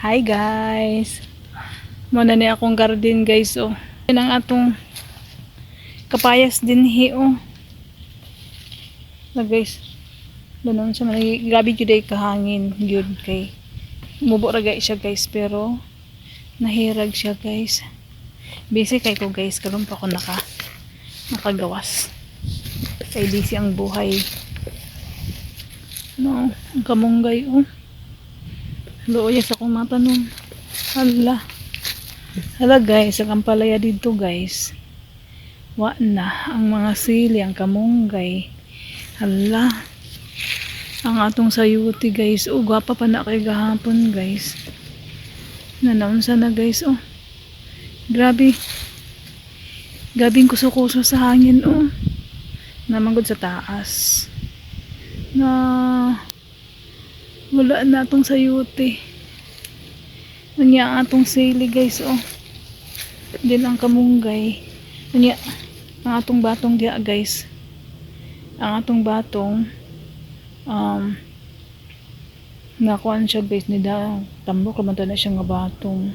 Hi guys. Muna ni akong garden guys oh. Yan ang atong kapayas din hi oh. Na guys. Ganun siya man grabe jud ay kahangin gyud kay mubo ra siya guys pero nahirag siya guys. Busy kay ko guys karon pa ko naka nakagawas. Kay busy ang buhay. No, ang kamunggay oh. Looy sa akong matanong. Hala. Hala guys, ang ampalaya dito guys. Wa na ang mga sili, ang kamunggay. Hala. Ang atong sayuti guys. Oh, gwapa pa na kay gahapon guys. Nanaunsa na guys. Oh. Grabe. Gabing kuso-kuso sa hangin. Oh. Namangod sa taas. Na wala na atong sayuti. Unya atong sili guys oh. Din ang kamunggay. Unya ang atong batong diha guys. Ang atong batong um nakuan siya guys ni da tambok naman na siya nga batong.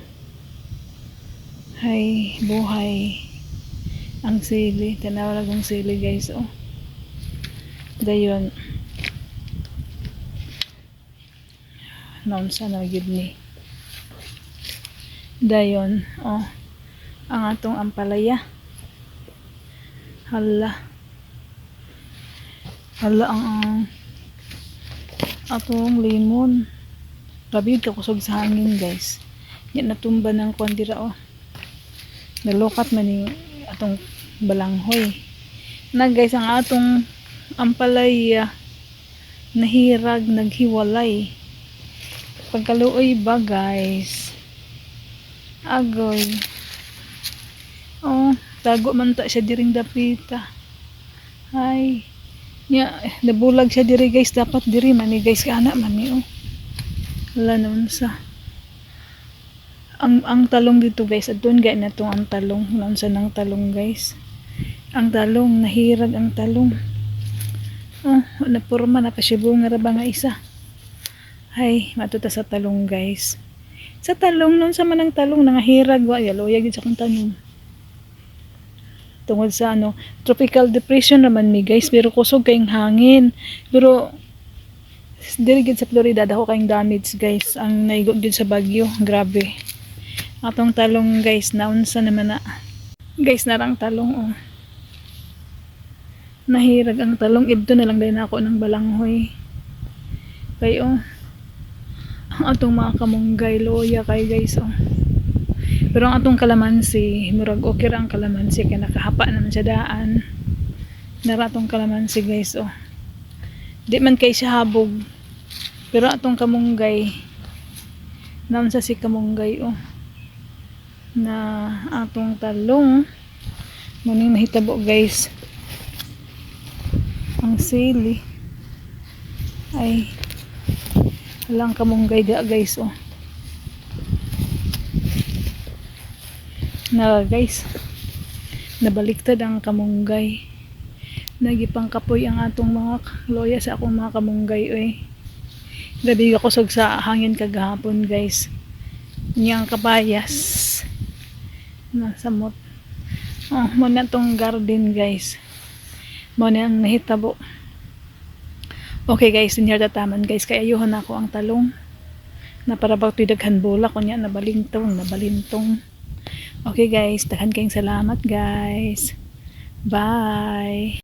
Hay buhay ang sili. Tinawag ang sili guys oh. Dayon. Naunsa na gid ni dayon. Oh ang atong ampalaya. Hala. Hala ang, ang atong limon. Grabe ka kusog sa hangin guys. Yan natumba ng kwandira oh. Nalukat man ni atong balanghoy. Na guys ang atong ampalaya nahirag naghiwalay pagkaluoy ba guys? Agoy. Oh tago man ta siya diring dapita. Ay nya nabulag siya diri guys. Dapat diri man ni guys. Kana man ni oh. Naman sa ang ang talong dito guys adun gay na tong ang talong. Naon sa nang talong guys. Ang talong nahirag ang talong. Oh na porma na pa siya bunga ra ba nga isa ay, matuta sa talong guys. Sa talong, nun sa manang talong, nangahirag wa, yaloya gid sa kong tanong. Tungod sa ano, tropical depression naman mi guys, pero kusog kayong hangin. Pero, diri sa Florida, dako kayong damage guys. Ang naigot gid sa bagyo, grabe. Atong talong guys, naunsa naman na. Guys, narang talong oh. Nahirag ang talong, ibto na lang din ako ng balanghoy. Kayo, oh ang atong mga kamunggay loya kay guys oh. pero ang atong kalamansi murag okay ra ang kalamansi kay nakahapa naman sa daan. Nara atong kalamansi guys oh. Di man kay siya habog. Pero atong kamunggay naman sa si kamunggay oh na atong talong muning mahitabo guys. Ang sili. Ay Walang kamunggay da guys oh. Na guys. Nabaliktad ang kamunggay. Nagipang kapoy ang atong mga loya sa akong mga kamunggay oy. Gabi ako sog sa hangin kagahapon guys. Niyang kabayas. Nasamot. Oh, mo na tong garden guys. Mo na ang nahitabo. Okay guys, inyar taman guys, kaya ayuhan ako ang talong. Na para ba daghan bola kunya nabalintong, nabalintong. Okay guys, daghan kayong salamat guys. Bye.